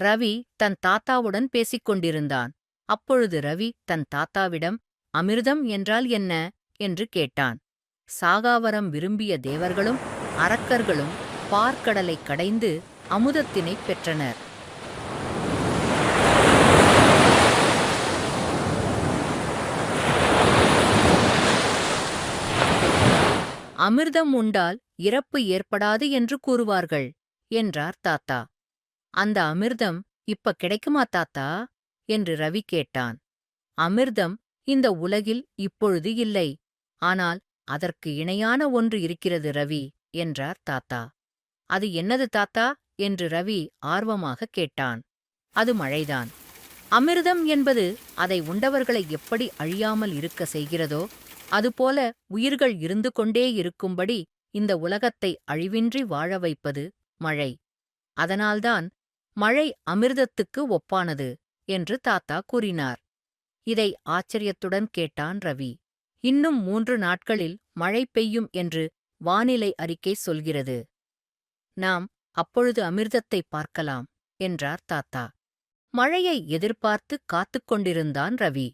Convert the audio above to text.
ரவி தன் தாத்தாவுடன் பேசிக் கொண்டிருந்தான். அப்பொழுது ரவி தன் தாத்தாவிடம் அமிர்தம் என்றால் என்ன என்று கேட்டான். சாகாவரம் விரும்பிய தேவர்களும் அரக்கர்களும் பார்க்கடலை கடைந்து அமுதத்தினைப் பெற்றனர். அமிர்தம் உண்டால் இறப்பு ஏற்படாது என்று கூறுவார்கள் என்றார் தாத்தா. அந்த அமிர்தம் இப்ப கிடைக்குமா தாத்தா? என்று ரவி கேட்டான். அமிர்தம் இந்த உலகில் இப்பொழுது இல்லை. ஆனால் அதற்கு இணையான ஒன்று இருக்கிறது ரவி என்றார் தாத்தா. அது என்னது தாத்தா? என்று ரவி ஆர்வமாக கேட்டான். அது மழைதான். அமிர்தம் என்பது அதை உண்டவர்களை எப்படி அழியாமல் இருக்க செய்கிறதோ அதுபோல உயிர்கள் இருந்து கொண்டே இருக்கும்படி இந்த உலகத்தை அழிவின்றி வாழ வைப்பது மழை. அதனால்தான் மழை அமிர்தத்துக்கு ஒப்பானது என்று தாத்தா கூறினார். இதை ஆச்சரியத்துடன் கேட்டான் ரவி. இன்னும் மூன்று நாட்களில் மழை பெய்யும் என்று வானிலை அறிக்கை சொல்கிறது. நாம் அப்பொழுது அமிர்தத்தை பார்க்கலாம் என்றார் தாத்தா. மழையை எதிர்பார்த்து காத்துக் கொண்டிருந்தான் ரவி.